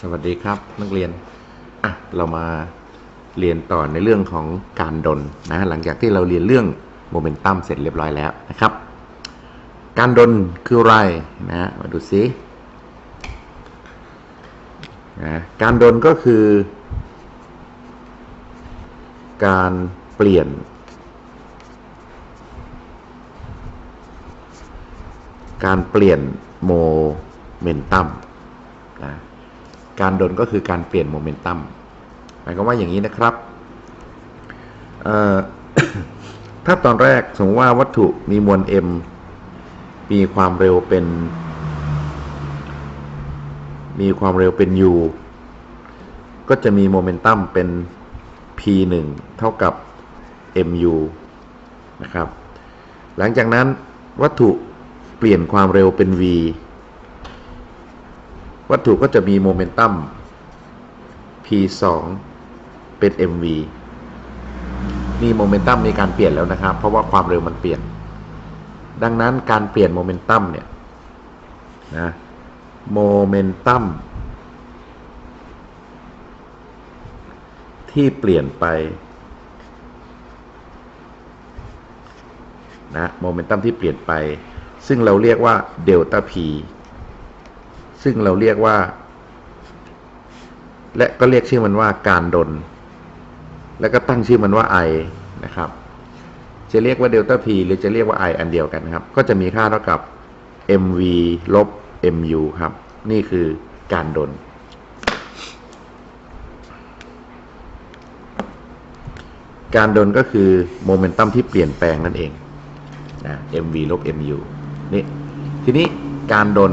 สวัสดีครับนักเรียนอะเรามาเรียนต่อในเรื่องของการดนนะหลังจากที่เราเรียนเรื่องโมเมนตัมเสร็จเรียบร้อยแล้วนะครับ การดนคืออะไรนะมาดูซินะการดนก็คือ การเปลี่ยน การเปลี่ยนโมเมนตัมนะ การดนก็คือการเปลี่ยนโมเมนตัมหมายความว่าอย่างนี้นะครับถ้าตอนแรกสมมติว่าวัตถุมีมวล m มีความเร็วเป็น มีความเร็วเป็น u ก็จะมีโมเมนตัมเป็น p 1เท่ากับ mu นะครับ หลังจากนั้นวัตถุเปลี่ยนความเร็วเป็น v วัตถุก็จะมีโมเมนตัม p 2เป็น mv มีโมเมนตัมมีการเปลี่ยนแล้วนะครับ เพราะว่าความเร็วมันเปลี่ยน ดังนั้นการเปลี่ยนโมเมนตัมเนี่ยนะโมเมนตัมที่เปลี่ยนไปนะโมเมนตัมที่เปลี่ยนไป ซึ่งเราเรียกว่าเดลต้า p ซึ่งเราเรียกว่า และก็เรียกชื่อมันว่าการดน แล้วก็ตั้งชื่อมันว่า i นะครับ จะเรียกว่าเดลต้า p หรือจะเรียกว่า i อันเดียวกันครับ ก็จะมีค่าเท่ากับ mv ลบ mu ครับ นี่คือการดน การดนก็คือโมเมนตัมที่เปลี่ยนแปลงนั่นเองนะ mv ลบ mu นี่ทีนี้การดนน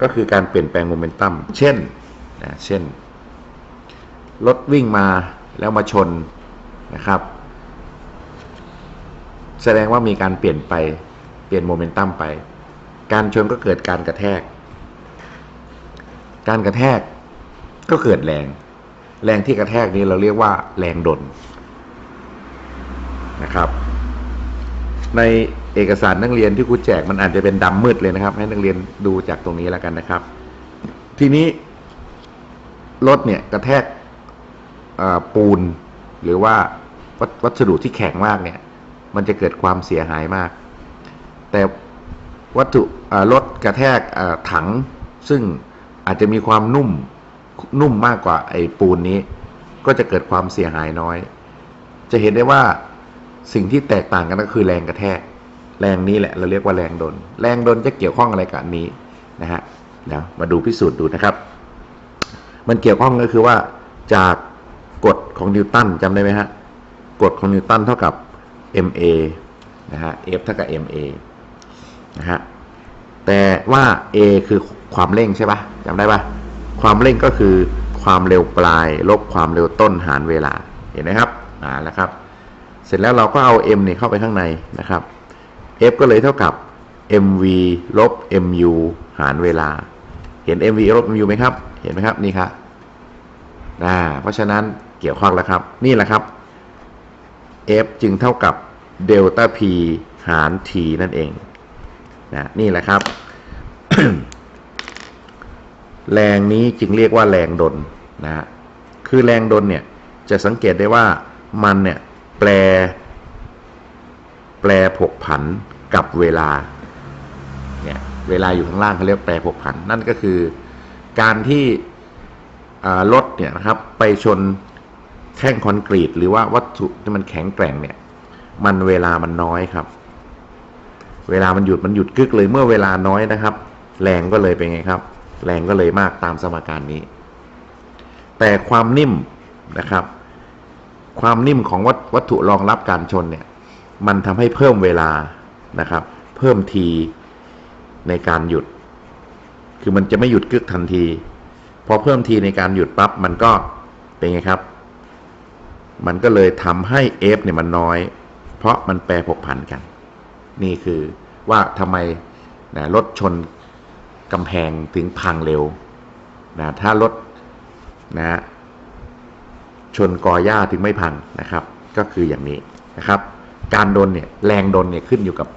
ก็คือการเปลี่ยนแปลงโมเมนตัม เช่นนะเช่น รถวิ่งมาแล้วมาชนนะครับ แสดงว่ามีการเปลี่ยนไป เปลี่ยนโมเมนตัมไป การชนก็เกิดการกระแทก การกระแทกก็เกิดแรง แรงที่กระแทกนี้เราเรียกว่าแรงดนนะครับ ใน เอกสารนักเรียนที่ครูแจกมันอาจจะเป็นดำมืดเลยนะครับ ให้นักเรียนดูจากตรงนี้แล้วกันนะครับ ทีนี้รถเนี่ยกระแทกปูนหรือว่าวัสวัสดุที่แข็งมากเนี่ย มันจะเกิดความเสียหายมาก แต่วัตถุรถกระแทกถัง ซึ่งอาจจะมีความนุ่มนุ่มมากกว่าไอ้ปูนนี้ ก็จะเกิดความเสียหายน้อย จะเห็นได้ว่าสิ่งที่แตกต่างกันก็คือแรงกระแทก แรงนี้แหละเราเรียกว่าแรงดนแรงดนจะเกี่ยวข้องอะไรกับอันนี้นะฮะเดี๋ยวมาดูพิสูจน์ดูนะครับ มันเกี่ยวข้องก็คือว่าจากกฎของนิวตันจำได้ไหมฮะกฎของนิวตันเท่ากับ ma นะฮะ f เท่ากับ ma นะฮะแต่ว่า a คือความเร่งใช่ปะจำได้ปะความเร่งก็คือความเร็วปลาย ลบความเร็วต้นหารเวลาเห็นไหมครับอ่าแล้วครับ เสร็จแล้วเราก็เอา m เนี่ยเข้าไปข้างในนะครับ f ก็เลยเท่ากับ mv ลบ mu หารเวลา เห็น mv ลบ mu ไหมครับ เห็นไหมครับ นี่ครับอ่าเพราะฉะนั้นเกี่ยวข้องแล้วครับ นี่แหละครับ f จึงเท่ากับเดลต้า p หาร t นั่นเองนะนี่แหละครับ แรงนี้จึงเรียกว่าแรงดนนะฮะคือแรงดนเนี่ยจะสังเกตได้ว่ามันเนี่ยแปล แปลผกผันกับเวลาเนี่ยเวลาอยู่ข้างล่างเขาเรียกแปลผกผัน นั่นก็คือการที่รถเนี่ยนะครับไปชนแท่งคอนกรีต หรือว่าวัตถุที่มันแข็งแกร่งเนี่ย มันเวลามันน้อยครับ เวลามันหยุดมันหยุดกึกเลยเมื่อเวลาน้อยนะครับ แรงก็เลยเป็นไงครับ แรงก็เลยมากตามสมการนี้ แต่ความนิ่มนะครับ ความนิ่มของวัตถุรองรับการชนเนี่ย มันทำให้เพิ่มเวลานะครับ เพิ่มทีในการหยุด คือมันจะไม่หยุดกึกทันที พอเพิ่มทีในการหยุดปั๊บมันก็เป็นไงครับ มันก็เลยทำให้ f เนี่ยมันน้อย เพราะมันแปรผกผันกัน นี่คือว่าทำไมนะรถชนกำแพงถึงพังเร็วนะถ้ารถนะชนกอหญ้าถึงไม่พังนะครับ ก็คืออย่างนี้นะครับ การดนเนี่ยแรงดนเนี่ยขึ้นอยู่กับ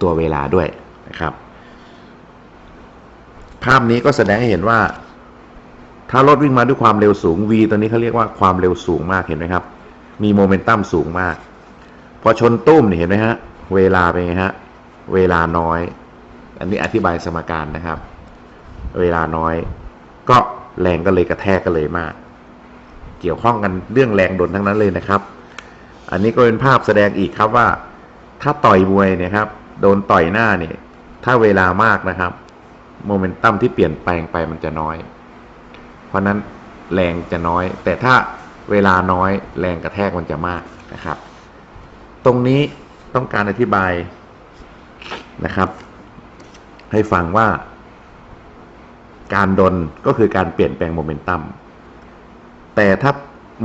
ตัวเวลาด้วยนะครับ ภาพนี้ก็แสดงให้เห็นว่า ถ้ารถวิ่งมาด้วยความเร็วสูง v ตัวนี้เขาเรียกว่าความเร็วสูงมากเห็นไหมครับ มีโมเมนตัมสูงมาก พอชนตุ้มเนี่ยเห็นไหมฮะ เวลาเป็นไงฮะ เวลาน้อย อันนี้อธิบายสมการนะครับ เวลาน้อย ก็แรงก็เลยกระแทกกันเลยมาก เกี่ยวข้องกันเรื่องแรงดนทั้งนั้นเลยนะครับ อันนี้ก็เป็นภาพแสดงอีกครับว่า ถ้าต่อยมวยเนี่ยครับ โดนต่อยหน้าเนี่ย ถ้าเวลามากนะครับ โมเมนตัมที่เปลี่ยนแปลงไปมันจะน้อย เพราะนั้นแรงจะน้อย แต่ถ้าเวลาน้อยแรงกระแทกมันจะมากนะครับ ตรงนี้ต้องการอธิบายนะครับ ให้ฟังว่า การดนก็คือการเปลี่ยนแปลงโมเมนตัมแต่ถ้า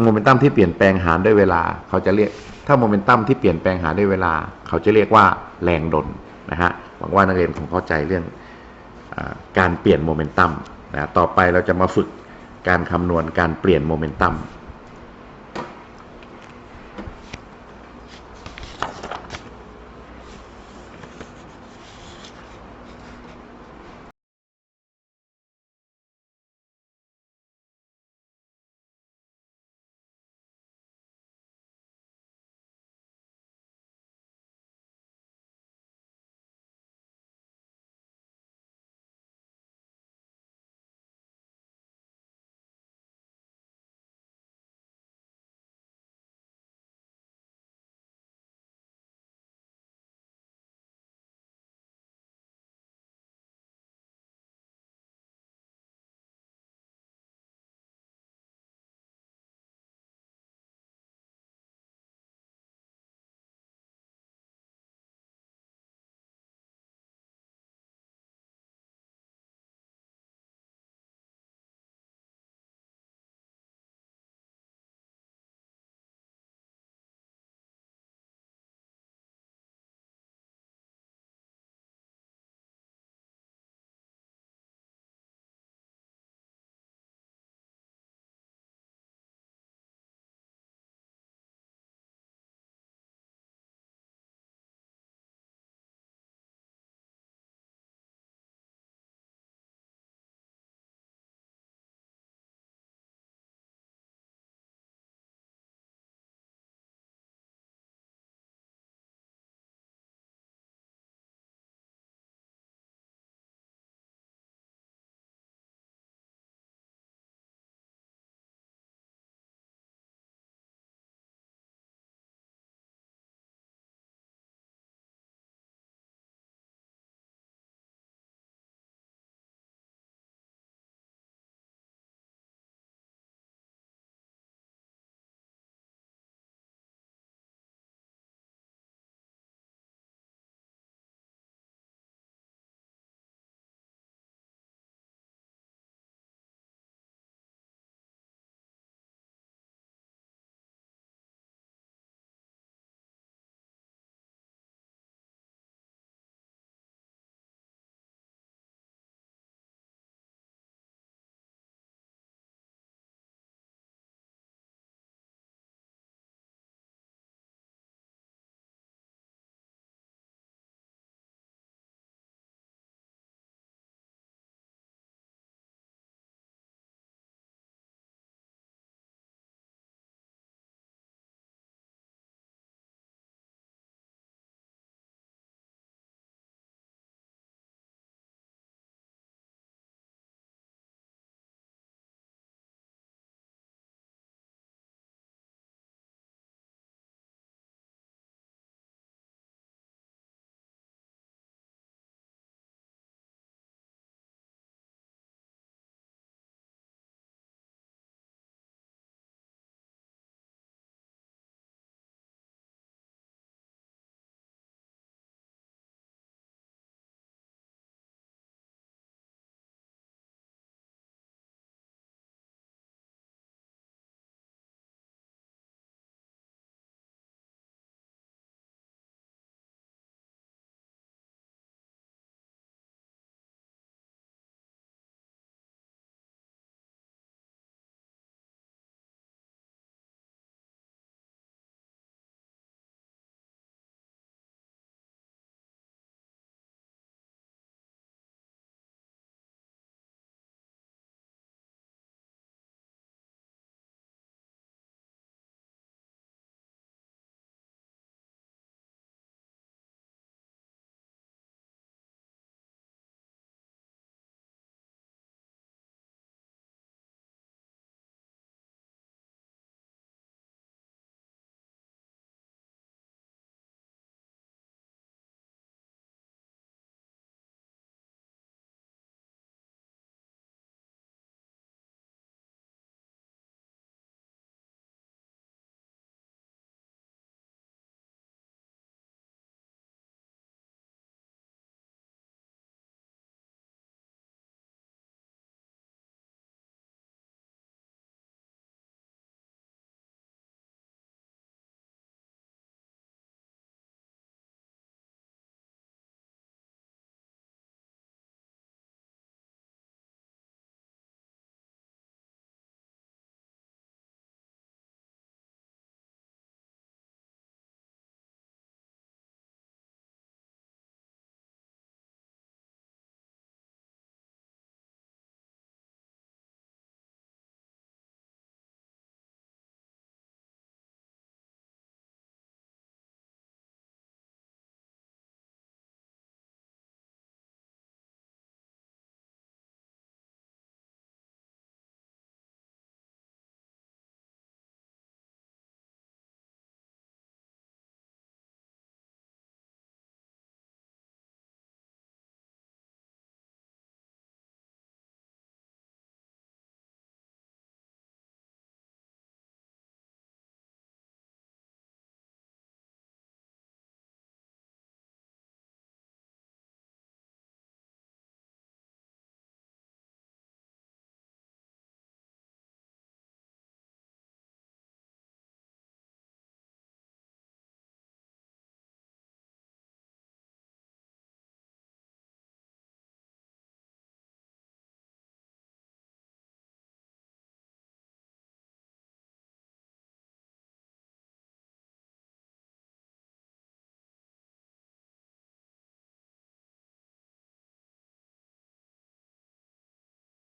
โมเมนตัมที่เปลี่ยนแปลงหารด้วยเวลา เขาจะเรียก ถ้าโมเมนตัมที่เปลี่ยนแปลงหารด้วยเวลา เขาจะเรียกว่าแรงดนนะฮะหวังว่านักเรียนคงเข้าใจเรื่องอการเปลี่ยนโมเมนตัมนะต่อไปเราจะมาฝึกการคำนวณการเปลี่ยนโมเมนตัม